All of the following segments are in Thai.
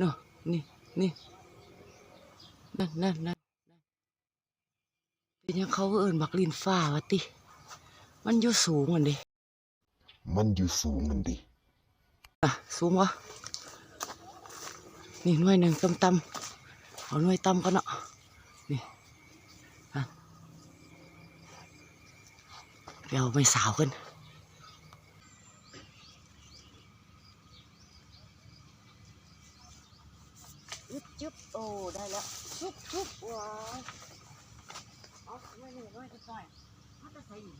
เนาะนี่นี่นั่นนั่นนั่นเป็นหยังเขาเอิ้นบักลินฟ้าวะติ มันอยู่สูงอันเดิมันอยู่สูงนั่นดิอะสูงวะนี่หน่วยหนึ่งต่ำต่ำๆเอาหน่วยต่ำกันเนาะนี่อะเดี๋ยวไม่สาวกัน ยึบยึบโอ้ได้แล้วชุบชุบว้าวเอาหน่วยหนึ่งหน่วยจะต่อยมันจะใส่อีก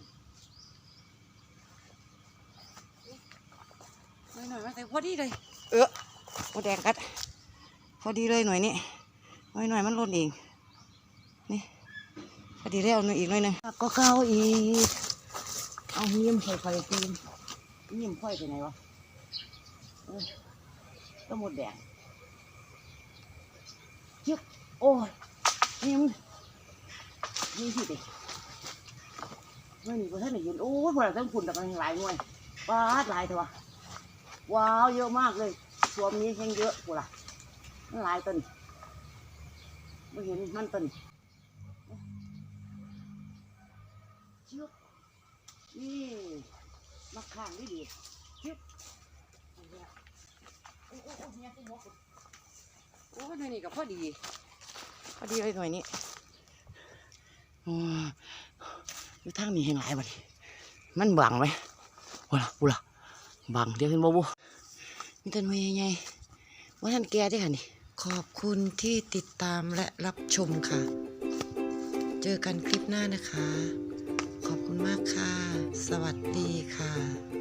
หน่อยหน่อยมาใส่พอดีเลย เออโมแดงกัดพอดีเลยหน่อยนี่หน่อยหน่อยมันหล่นเองนี่พอดีแล้วหน่อยอีกหน่อยหนึงก็เข้าอีกเอาเหี้ยมใส่ไฟตีนเหี้ยมค่อยไปไหนวะเออก็หมดแดง ยึกโอ้ยนี่มึงนี่สิเด็กไม่มีคนท่านไหนยืนโอ้ยพวกเราต้องฝุ่นแต่กันหลายหน่วยปาหลายเถอะวะว้าวเยอะมากเลยสวมนี้ยังเยอะกูล่ะมันหลายต้นไม่เห็นมันต้นเชือกนี่มาข้างดีดีเชือกโอ้โอ้โอ้เนี่ยกูบอก อ้หน่อยนี่ก็พอดี พอดีเลยหน่อยนี้อยู่ทางนี้เห็นหลายบัดีมันบังไหมกูล่ะกูล่ะบังเดี๋ยวเห็นบ่บุมีต้นไม้ใหญ่ๆว่าท่านแก่ด้วยค่ะนี่ ขอบคุณที่ติดตามและรับชมค่ะ เจอกันคลิปหน้านะคะ ขอบคุณมากค่ะ สวัสดีค่ะ